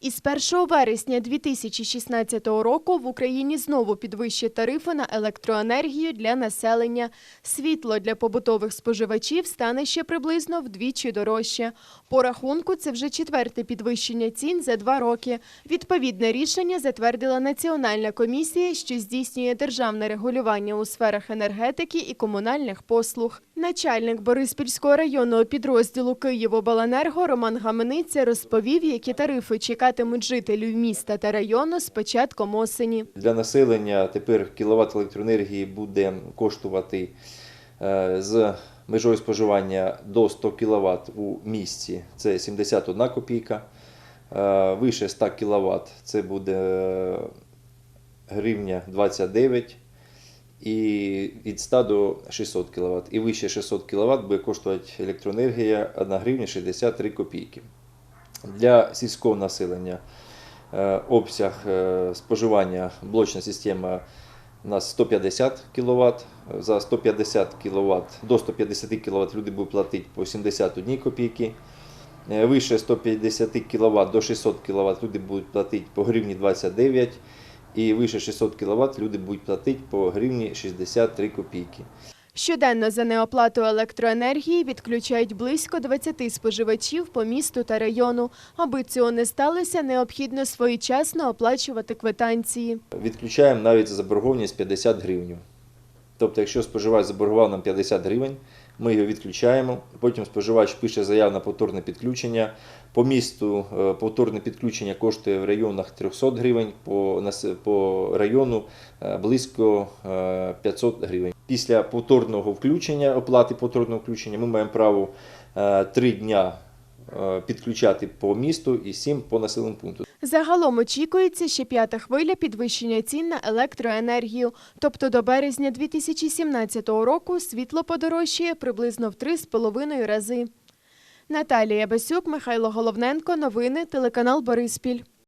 Із 1 вересня 2016 року в Україні знову підвищать тарифи на електроенергію для населення. Світло для побутових споживачів стане ще приблизно вдвічі дорожче. По рахунку це вже четверте підвищення цін за два роки. Відповідне рішення затвердила Національна комісія, що здійснює державне регулювання у сферах енергетики і комунальних послуг. Начальник Бориспільського районного підрозділу Києвобленерго Роман Гамениця розповів, які тарифи чекатимуть жителів міста та району з початком осені. Для населення тепер кіловат електроенергії буде коштувати е, з межою споживання до 100 кВт у місті це 71 копійка. Е, Вище 100 кВт це буде е, гривня 29 і від 100 до 600 кВт. І вище 600 кВт буде коштувати електроенергія 1 гривня 63 копійки. Для сільського населення е, обсяг е, споживання блочна система у нас 150 кВт. За 150 кВт до 150 кВт люди будуть платити по 71 копійки. Е, Вище 150 кВт до 600 кВт люди будуть платити по гривні 29 і вище 600 кВт люди будуть платити по гривні 63 копійки. Щоденно за неоплату електроенергії відключають близько 20 споживачів по місту та району. Аби цього не сталося, необхідно своєчасно оплачувати квитанції. Відключаємо навіть заборгованість 50 гривень. Тобто, якщо споживач заборгував нам 50 гривень, ми його відключаємо. Потім споживач пише заяву на повторне підключення. По місту е, повторне підключення коштує в районах 300 гривень, по, по району е, близько е, 500 гривень. Після повторного включення, оплати повторного включення, ми маємо право 3 дня е, підключати по місту і 7 по населеному пункту. Загалом очікується ще п'ята хвиля підвищення цін на електроенергію. Тобто до березня 2017 року світло подорожчає приблизно в 3,5 рази. Наталія Басюк, Михайло Головненко. Новини телеканал Бориспіль.